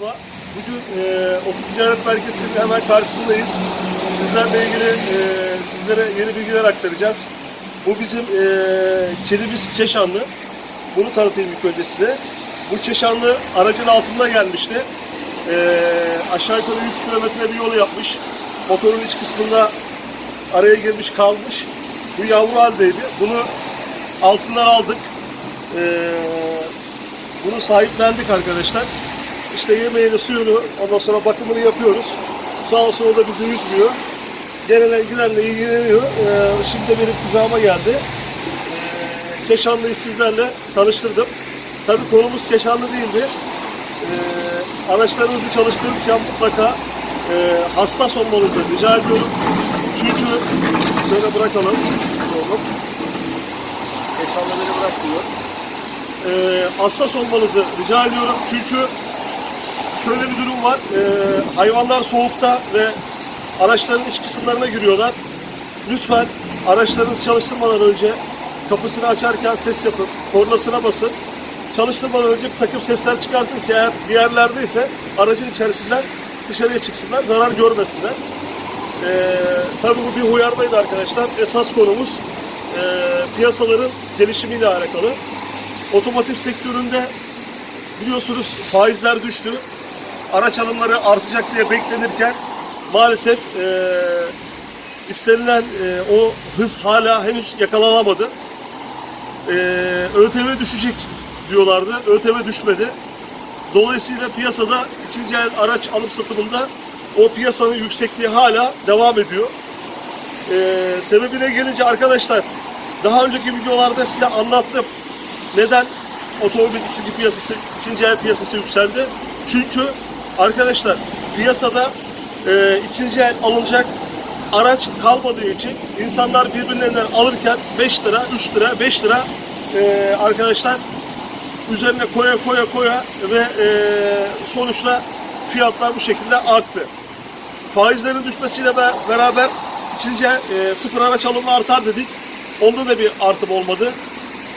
Merhaba. Bugün e, Otu Ticaret Merkezi'nin hemen karşısındayız. Sizlerle ilgili e, sizlere yeni bilgiler aktaracağız. Bu bizim e, kedimiz Keşanlı. Bunu tanıtayım ilk önce size. Bu Keşanlı aracın altında gelmişti. E, aşağı yukarı 100 kilometre bir yol yapmış. Motorun iç kısmında araya girmiş kalmış. Bu yavru haldeydi. Bunu altından aldık. E, bunu sahiplendik arkadaşlar. İşte yemeğini, suyunu, ondan sonra bakımını yapıyoruz. Sağ olsun o da bizi üzmüyor. Gelen gidenle ilgileniyor. Ee, şimdi benim kucağıma geldi. Ee, Keşanlı'yı sizlerle tanıştırdım. Tabii konumuz Keşanlı değildi. Ee, araçlarınızı çalıştırırken mutlaka e, hassas olmanızı rica ediyorum. Çünkü şöyle bırakalım. Oğlum. Keşanlı beni bırakmıyor e, hassas olmanızı rica ediyorum. Çünkü şöyle bir durum var. E, hayvanlar soğukta ve araçların iç kısımlarına giriyorlar. Lütfen araçlarınızı çalıştırmadan önce kapısını açarken ses yapın, kornasına basın. Çalıştırmadan önce bir takım sesler çıkartın ki eğer bir yerlerdeyse aracın içerisinden dışarıya çıksınlar, zarar görmesinler. Ee, tabii bu bir uyarmaydı arkadaşlar. Esas konumuz e, piyasaların gelişimiyle alakalı. Otomotiv sektöründe biliyorsunuz faizler düştü. Araç alımları artacak diye beklenirken maalesef e, istenilen e, o hız hala henüz yakalanamadı. E, ÖTV düşecek diyorlardı. ÖTV düşmedi. Dolayısıyla piyasada ikinci el araç alım satımında o piyasanın yüksekliği hala devam ediyor. Ee, sebebine gelince arkadaşlar daha önceki videolarda size anlattım. Neden otomobil ikinci piyasası, ikinci el piyasası yükseldi? Çünkü arkadaşlar piyasada e, ikinci el alınacak araç kalmadığı için insanlar birbirlerinden alırken 5 lira, 3 lira, 5 lira e, arkadaşlar üzerine koya koya koya ve e, sonuçta fiyatlar bu şekilde arttı. Faizlerin düşmesiyle be- beraber ikinci e, sıfır araç alımı artar dedik. Onda da bir artım olmadı.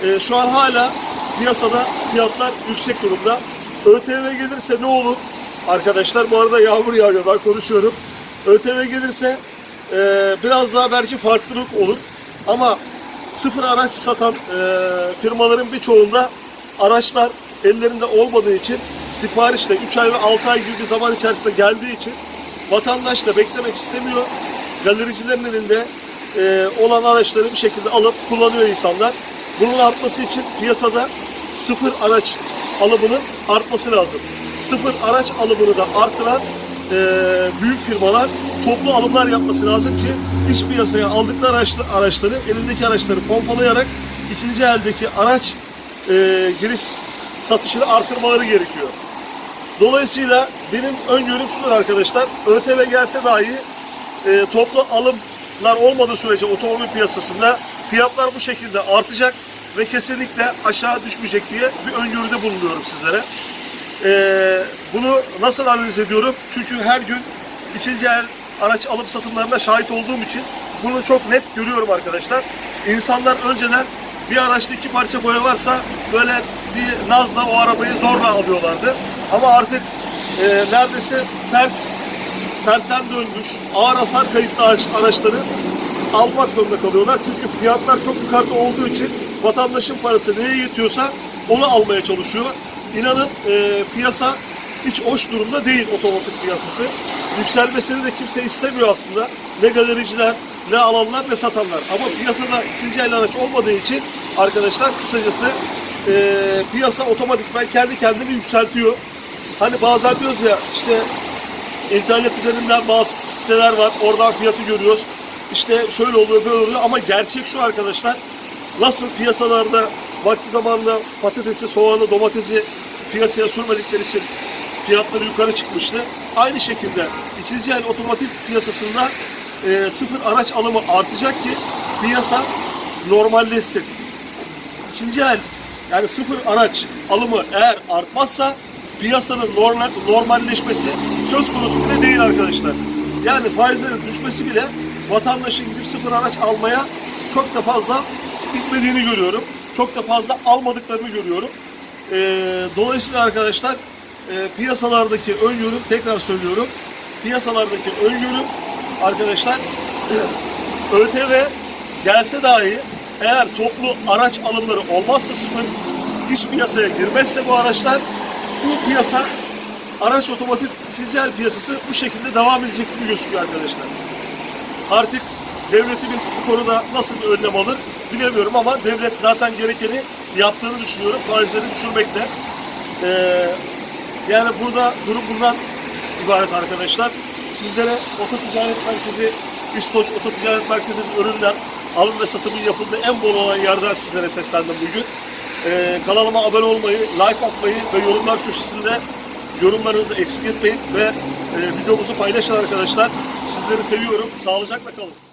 E, şu an hala piyasada fiyatlar yüksek durumda. ÖTV gelirse ne olur? Arkadaşlar bu arada yağmur yağıyor ben konuşuyorum. ÖTV gelirse e, biraz daha belki farklılık olur. Ama sıfır araç satan e, firmaların birçoğunda araçlar ellerinde olmadığı için siparişle 3 ay ve 6 ay gibi bir zaman içerisinde geldiği için vatandaş da beklemek istemiyor. Galericilerin elinde e, olan araçları bir şekilde alıp kullanıyor insanlar. Bunun artması için piyasada sıfır araç alımının artması lazım. Sıfır araç alımını da arttıran e, büyük firmalar toplu alımlar yapması lazım ki iç piyasaya aldıkları araçlı, araçları, elindeki araçları pompalayarak ikinci eldeki araç e, giriş satışını artırmaları gerekiyor. Dolayısıyla benim öngörüm şudur arkadaşlar. ÖTV gelse dahi e, toplu alımlar olmadığı sürece otomobil piyasasında fiyatlar bu şekilde artacak ve kesinlikle aşağı düşmeyecek diye bir öngörüde bulunuyorum sizlere. E, bunu nasıl analiz ediyorum? Çünkü her gün ikinci el araç alım satımlarına şahit olduğum için bunu çok net görüyorum arkadaşlar. İnsanlar önceden bir araçta iki parça boya varsa böyle bir nazla o arabayı zorla alıyorlardı. Ama artık e, neredeyse pert, pertten dönmüş ağır hasar kayıtlı araç, araçları almak zorunda kalıyorlar. Çünkü fiyatlar çok yukarıda olduğu için vatandaşın parası neye yetiyorsa onu almaya çalışıyor. İnanın e, piyasa hiç hoş durumda değil otomotiv piyasası. Yükselmesini de kimse istemiyor aslında. Ne galericiler, ne alanlar, ne satanlar. Ama piyasada ikinci el araç olmadığı için arkadaşlar kısacası e, piyasa otomatikman kendi kendini yükseltiyor. Hani bazen diyoruz ya işte internet üzerinden bazı siteler var. Oradan fiyatı görüyoruz. İşte şöyle oluyor böyle oluyor ama gerçek şu arkadaşlar. Nasıl piyasalarda vakti zamanında patatesi, soğanı, domatesi piyasaya sürmedikleri için fiyatları yukarı çıkmıştı. Aynı şekilde ikinci el otomotiv piyasasında e, sıfır araç alımı artacak ki piyasa normalleşsin. İkinci el yani sıfır araç alımı eğer artmazsa piyasanın normal, normalleşmesi söz konusu bile değil arkadaşlar. Yani faizlerin düşmesi bile vatandaşın gidip sıfır araç almaya çok da fazla gitmediğini görüyorum. Çok da fazla almadıklarını görüyorum. Ee, dolayısıyla arkadaşlar e, piyasalardaki öngörüm tekrar söylüyorum. Piyasalardaki öngörüm arkadaşlar ÖTV gelse dahi eğer toplu araç alımları olmazsa sıfır hiç piyasaya girmezse bu araçlar bu piyasa araç otomotiv ikinci piyasası bu şekilde devam edecek gibi gözüküyor arkadaşlar. Artık devletimiz bu konuda nasıl önlem alır bilemiyorum ama devlet zaten gerekeni yaptığını düşünüyorum. Faizleri düşürmekle. Ee, yani burada durum bundan ibaret arkadaşlar. Sizlere Oto Ticaret Merkezi, İstoç Oto Ticaret Merkezi'nin ürünler alım ve satımın yapıldığı en bol olan yerden sizlere seslendim bugün. Ee, kanalıma abone olmayı, like atmayı ve yorumlar köşesinde yorumlarınızı eksik etmeyin ve e, videomuzu paylaşın arkadaşlar. Sizleri seviyorum. Sağlıcakla kalın.